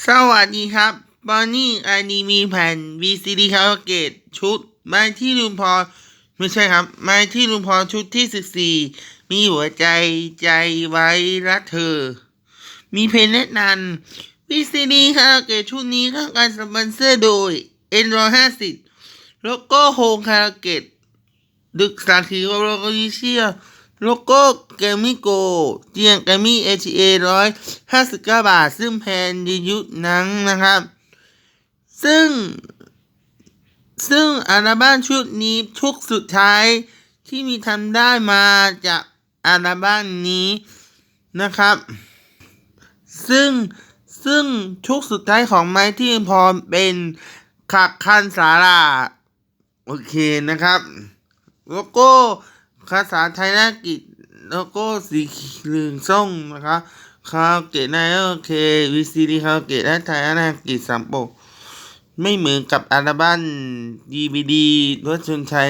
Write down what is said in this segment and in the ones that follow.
สวัสดีครับบอนนี่อันนี้มีแผ่น VCD คาราโอเกตชุดไม้ที่ลุงพรไม่ใช่ครับไม้ที่ลุงพรชุดที่สิบสี่มีหัวใจใจไว้รักเธอ มีเพลงแนะนำ VCD คาราโอเกตชุดนี้เข้าการสปอนเซอร์โดย N150 โลโก้โฮมคาราโอเกตดึกสาขีโลโก้ยิเชีย โลโก้แกมิโกเจียงแกมิเอชเอร้อยห้าสิบเก้าบาท ซึ่งแพนดียุทนังนะครับ ซึ่ง ซึ่งอัลบั้มชุดนี้ชุดสุดท้ายที่มีทำได้มาจากอัลบั้มนี้นะครับ ซึ่งซึ่งชุดสุดท้ายของไม้ที่พรเป็นขักคันสาราโอเคนะครับ โลโก้ ภาษาไทยนักกิจโลโก้สีเหลืองส้มนะครับคาเกะในโอเควีซีดีคาราเกะและไทยนักกิจสามโปกไม่เหมือนกับอัลบั้มดีวีดีรถชนชัย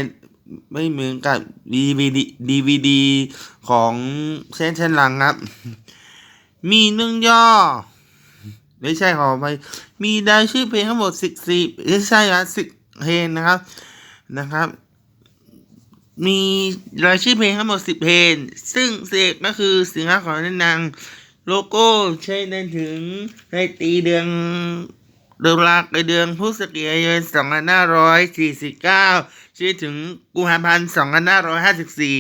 ไม่เหมือนกับดีวีดีดีวีดีของเส้นชันหลังครับ มีเรื่องย่อ ไม่ใช่ขอไป มีรายชื่อเพลงทั้งหมดสิบสี่ไม่ใช่ครับสิบเพลงนะครับนะครับ มีรายชื่อเพลงทั้งหมดสิบเพลง ซึ่งเสกก็คือสินค้าของนันนางโลโก้ใช้ในถึงในตีเดือนเดือนลักในเดือนพฤศจิกายนสองพันห้าร้อยสี่สิบเก้าชี้ถึงกุมภาพันธ์สองพันห้าร้อยห้าสิบสี่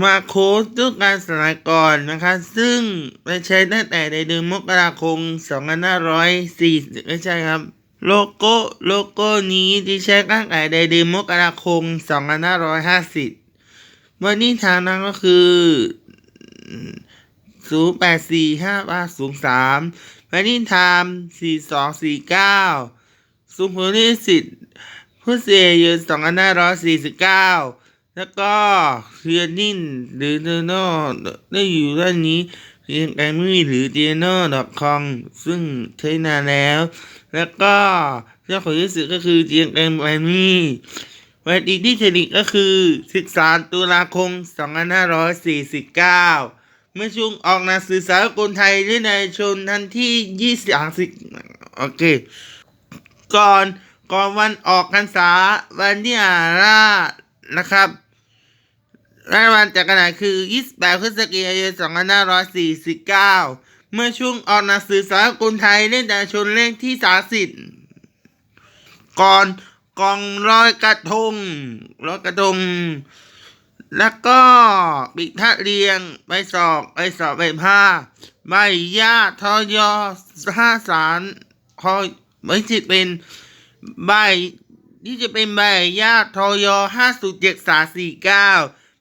มาโค้ดด้วยการสลายก่อนนะคะ ซึ่งไปใช้ตั้งแต่ในเดือนมกราคมสองพันห้าร้อยสี่ไม่ใช่ครับ โลโก้โลโก้นี้ที่ใช้ตั้งแต่ในเดือนมกราคม2550 วันนี้ทางนั้นก็คือ 0845 803วันนี้ไทม์4249สุขุมวิสิทธิ์ผู้เสียยืน2549 แล้วก็เรียนนินหรือเดโน่ได้อยู่ด้านนี้ เรียนไกมี่หรือเดโนดอทคอมซึ่งใช้นานแล้ว แล้วก็เจ้าของที่สุดก็คือเจียงเอ็มไอมี่วันดีที่เทนิกก็คือ 13 ตุลาคม 2549 เมื่อช่วงออกหนังสือสารกลไทยด้วยในชนทันที่ 20 โอเค ก่อนก่อนวันออกพรรษาวันที่อารานะครับ รายวันจากกันไหนคือ 28พฤศจิกายน2549 เมื่อช่วงออกหนังสือสากลไทยเล่นแต่ชนเลขที่สาสิบก่อนกองร้อยกระทงร้อยกระทง แล้วก็ปิดท่าเรียงใบสอบใบสอบใบผ้าใบหญ้าทอยอห้าสารคอยไม่จิตเป็นใบที่จะเป็นใบหญ้าทอยอห้าสุดเจ็ดสาสี่เก้า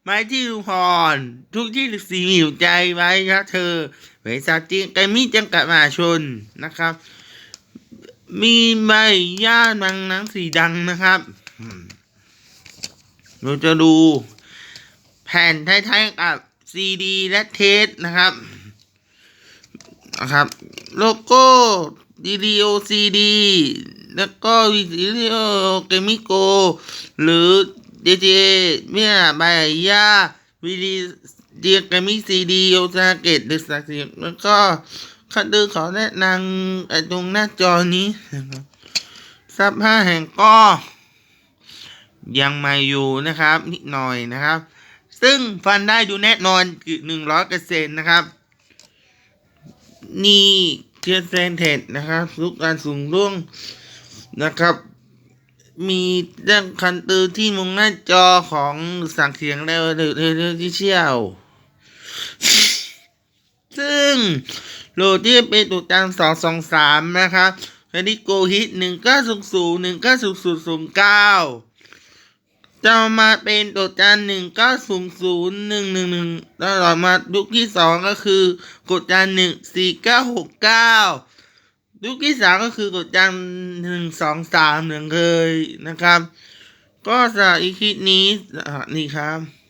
ไม้ที่ลุงพร ทุกที่สีหิวใจไว้นะเธอเวสาจิงไกมีจังกัดมาชนนะครับ มีใบหญ้านังนังสีดังนะครับเราจะดู แผ่นท้ายๆกับซีดีและเทสนะครับนะครับ โลโก้ดีดีโอซีดีแล้วก็วิดีโอเกมิโก หรือ เจเจเมียใบยาวิดีเดียเกมิซีดีโอซาเกตดึกสักสิแล้วก็คัดดือขอแนะนำไอ้ตรงหน้าจอนี้นะครับซับห้าแห่งก็ ยังม่อยู่นะครับ นิดหน่อยนะครับ ซึ่งฟันได้ดูแน่นอนคือหนึ่งร้อยเปอร์เซ็นต์นะครับ นี่เทียนเซนเทดนะครับทุกการสูงร่วงนะครับ มีเรื่องคันตือที่มุงหน้าจอของสั่งเสียงแล้วเรือที่เชี่ยว ซึ่งโหลดที่เป็นตัวจังสองสองสามนะครับอันนี้โกฮิตหนึ่งเก้าศูนย์ศูนย์หนึ่งเก้าศูนย์ศูนย์ศูนย์เก้าจะมาเป็นตัวจานหนึ่งเก้าศูนย์ศูนย์หนึ่งหนึ่งหนึ่งแล้วต่อมายุคที่สองก็คือกดจานหนึ่งสี่เก้าหกเก้า ยุคที่สามก็คือกดจานหนึ่งสองสามหนึ่งเคยนะครับ ก็สำหรับอีคลิปนี้นี่ครับ